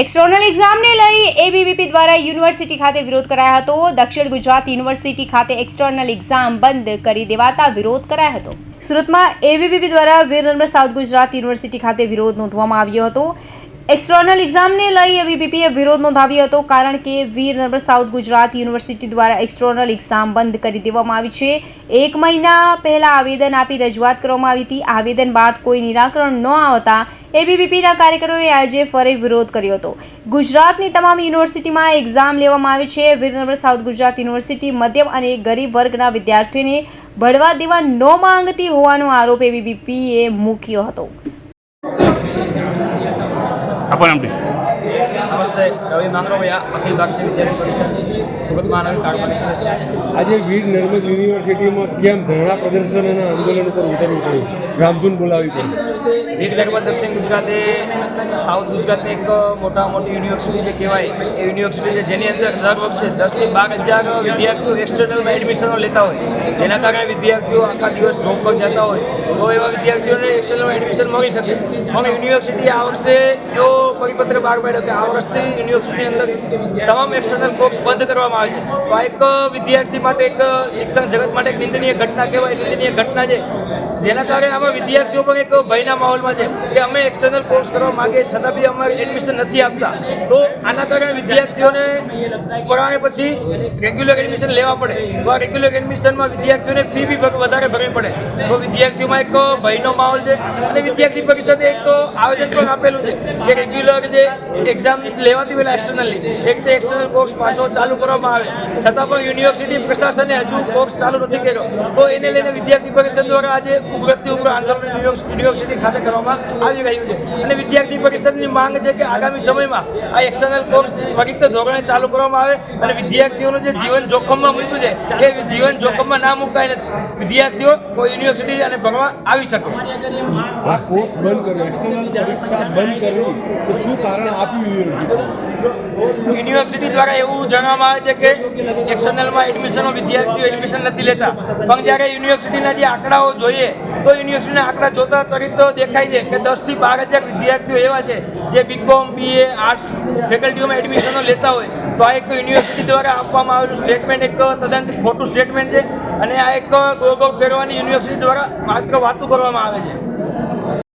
External એક્ઝામને લઈ ABVP દ્વારા university ખાતે વિરોધ કરાયો હતો. દક્ષિણ ગુજરાત યુનિવર્સિટી ખાતે એક્સટર્નલ એક્ઝામ બંધ કરી દેવાતા વિરોધ કરાયો હતો. સુરતમાં એબીવીપી દ્વારા વીર નર્મદ સાઉથ ગુજરાત યુનિવર્સિટી ખાતે વિરોધ નોંધવામાં આવ્યો હતો. એક્સટર્નલ એક્ઝામને લઈ એબીવીપીએ વિરોધ નોંધાવ્યો હતો કારણ કે વીર નર્મદ સાઉથ ગુજરાત યુનિવર્સિટી દ્વારા એક્સટર્નલ એક્ઝામ બંધ કરી દેવામાં આવી છે. એક મહિના પહેલાં આવેદન આપી રજૂઆત કરવામાં આવી હતી. આવેદન બાદ કોઈ નિરાકરણ ન આવતા એબીવીપીના કાર્યકરોએ આજે ફરી વિરોધ કર્યો હતો. ગુજરાતની તમામ યુનિવર્સિટીમાં એક્ઝામ લેવામાં આવે છે. વીર નર્મદ સાઉથ ગુજરાત યુનિવર્સિટી મધ્યમ અને ગરીબ વર્ગના વિદ્યાર્થીઓને ભળવા દેવા ન માંગતી હોવાનો આરોપ એબીવીપીએ મૂક્યો હતો. નામથી નમસ્તે રવિ માંગરોયા અખિલ ભારતીય વિદ્યાર્થી પરિષદ સુરત મહાનગર છે. આજે વીર નર્મદ યુનિવર્સિટીમાં કેમ ધરણા પ્રદર્શન અને આંદોલન પર ઉતરવું પડ્યું રામધૂન બોલાવી પડી. વીર નર્મદ દક્ષિણ ગુજરાતે, સાઉથ ગુજરાતની એક મોટા, મોટી યુનિવર્સિટી જે કહેવાય, એ યુનિવર્સિટી છે જેની અંદર દર વખતે દસથી બાર હજાર વિદ્યાર્થીઓ એક્સટર્નલમાં એડમિશનો લેતા હોય. જેના કારણે વિદ્યાર્થીઓ આખા દિવસ જોબ પર જતા હોય. તો એવા વિદ્યાર્થીઓને એક્સટર્નલમાં એડમિશન મળી શકે. પણ યુનિવર્સિટી આ વર્ષે એવો પરિપત્ર બહાર પાડ્યો કે આ વર્ષથી યુનિવર્સિટીની અંદર તમામ એક્સટર્નલ કોર્સ બંધ કરવામાં આવે છે. તો આ એક વિદ્યાર્થી માટે એક શિક્ષણ જગત માટે એક નિંદનીય ઘટના કહેવાય. નિંદનીય ઘટના છે. જેના કારણે આમાં વિદ્યાર્થીઓ પણ એક ભયના માહોલમાં છે કે અમે એક્સટર્નલ કોર્સ કરવા માંગીએ છતાં બી અમારે એડમિશન નથી આપતા. તો આના કારણે વિદ્યાર્થીઓને ભણાવે પછી રેગ્યુલર એડમિશન લેવા પડે. તો આ રેગ્યુલર એડમિશનમાં વિદ્યાર્થીઓને ફી બી વધારે ભરવી પડે. તો વિદ્યાર્થીઓમાં એક ભયનો માહોલ છે અને વિદ્યાર્થી પરિષદે એક આવેદન પણ આપેલું છે કે રેગ્યુલર જે એક્ઝામ લેવાતી પહેલાં એક્સટર્નલની એક રીતે એક્સટર્નલ કોર્સ પાછો ચાલુ કરવામાં આવે. છતાં પણ યુનિવર્સિટી પ્રશાસને હજુ કોર્સ ચાલુ નથી કર્યો. તો એને લઈને વિદ્યાર્થી પરિષદ દ્વારા આજે ઉગ્રથી ઉગ્ર આંદોલન યુનિવર્સ- ખાતે કરવામાં આવી રહ્યું છે. અને વિદ્યાર્થી પરિષદની માંગ છે કે આગામી સમયમાં આ એક્સટર્નલ કોર્સ વરિષ્ઠ ધોરણે ચાલુ કરવામાં આવે અને વિદ્યાર્થીઓનું જે જીવન જોખમમાં મૂક્યું છે એ જીવન જોખમમાં ના મુકાય વિદ્યાર્થીઓ કોઈ યુનિવર્સિટી અને ભણવા આવી શકે. આ કોર્સ બંધ કર્યો એક્સટર્નલ પરીક્ષા બંધ કરી તો શું કારણ આપ્યું યુનિવર્સિટી યુનિવર્સિટી દ્વારા એવું જણાવવામાં આવે છે કે એક્સટર્નલમાં એડમિશનો વિદ્યાર્થીઓ એડમિશન નથી લેતા. પણ જ્યારે યુનિવર્સિટીના જે આંકડાઓ જોઈએ તો યુનિવર્સિટીના આંકડા જોતા ત્વરિત દેખાય છે કે દસથી બાર હજાર વિદ્યાર્થીઓ એવા છે જે બીકોમ બીએ આર્ટ્સ ફેકલ્ટીઓમાં એડમિશનો લેતા હોય. તો આ એક યુનિવર્સિટી દ્વારા આપવામાં આવેલું સ્ટેટમેન્ટ એક તદ્દન ખોટું સ્ટેટમેન્ટ છે અને આ એક ગોગો ફેરવાની યુનિવર્સિટી દ્વારા માત્ર વાતો કરવામાં આવે છે.